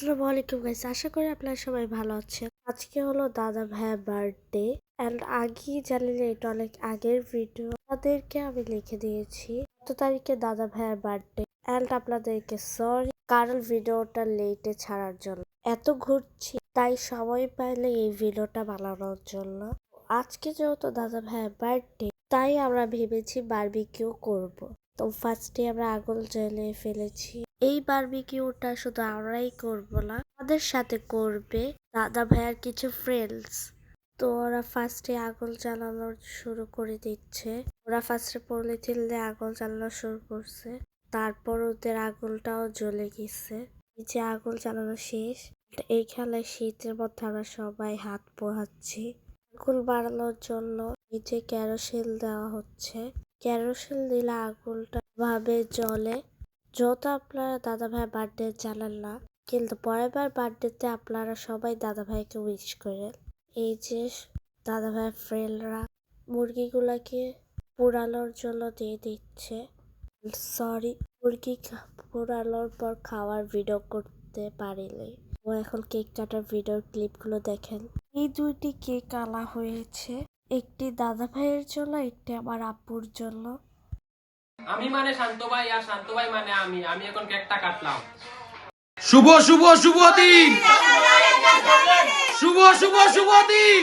আসসালামু আলাইকুম গাইস আশা করি আপনারা সবাই ভালো আছেন। আজকে হলো দাদা ভাইয়ের বার্থডে এন্ড আগেই জানলে এটা অনেক আগের ভিডিও তাদেরকে আমি লিখে দিয়েছি, কত তারিখে দাদা ভাইয়ের বার্থডে এন্ড আপনাদেরকে সরি কারণ ভিডিওটা লেটে ছাড়ার জন্য। এত ঘুরছি, তাই সময় পাইলে এই ভিডিওটা বানানোর জন্য। আজকে যেহেতু দাদা ভাইয়ের বার্থডে তাই আমরা ভেবেছি বারবিকিউ করব। তো ফার্স্টে আমরা আগুন জ্বালিয়ে ফেলেছি। এই বারবিকিউটা শুধু আমরাই করব না, আমাদের সাথে করবে দাদা ভাইয়ার কিছু ফ্রেন্ডস তো ওরা ফার্স্টে আগুন জ্বালানো শুরু করে দিচ্ছে। ওরা ফার্স্টে পলিথিন দিয়ে আগুন জ্বালানো শুরু করছে। তারপর ওদের আগুনটাও জ্বলে গেছে। এই যে আগুন জ্বালানো শেষ এইখানে শীতের মধ্যে আমরা সবাই হাত পোহাচ্ছি আগুন বাড়ানোর জন্য এই যে ক্যারোসিন দেওয়া হচ্ছে। ক্যারোসিন দিলে আগুনটা ভাবে জ্বলে। যত আপনারা দাদা ভাই বার্থডে জানান না, কিন্তু পরের বার বার্থডেতে আপনারা সবাই দাদা ভাইকে উইশ করেন। এই যে দাদা ভাইয়ের ফ্রেন্ডরা মুরগিগুলাকে পোড়ানোর জন্য দিয়ে দিচ্ছে। সরি মুরগি পোড়ানোর পর খাওয়ার ভিডিও করতে পারিনি। ও এখন কেক কাটার ভিডিওর ক্লিপগুলো দেখেন। এই দুইটি কেক আনা হয়েছে। একটি দাদা ভাইয়ের জন্য একটি আমার আপুর জন্য। আমি মানে শান্ত ভাই আর শান্ত ভাই মানে আমি। আমি এখন কেকটা কাটলাম। শুভ শুভ শুভ দিন! শুভ শুভ শুভ দিন!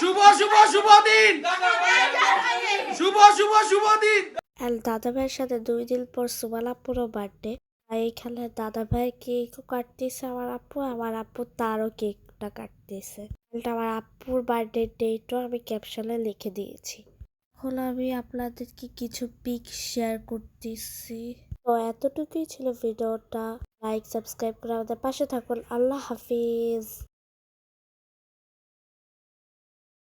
শুভ শুভ শুভ দিন! শুভ শুভ শুভ দিন! আর দাদা ভাইয়ের সাথে দুই দিন পর সুমাল আপুরও বার্থডে এখানে দাদা ভাই কেকও কাটতেছে, আমার আপু আমার আপু তারও কেকটা কাটতেছে। আমার আপুর বার্থডে ডেটও আমি ক্যাপশনে লিখে দিয়েছি। এখন আমি আপনাদেরকে কিছু পিক শেয়ার করতেছি। তো এতটুকুই ছিল ভিডিওটা লাইক সাবস্ক্রাইব করে আমাদের পাশে থাকুন। আল্লাহ হাফিজ।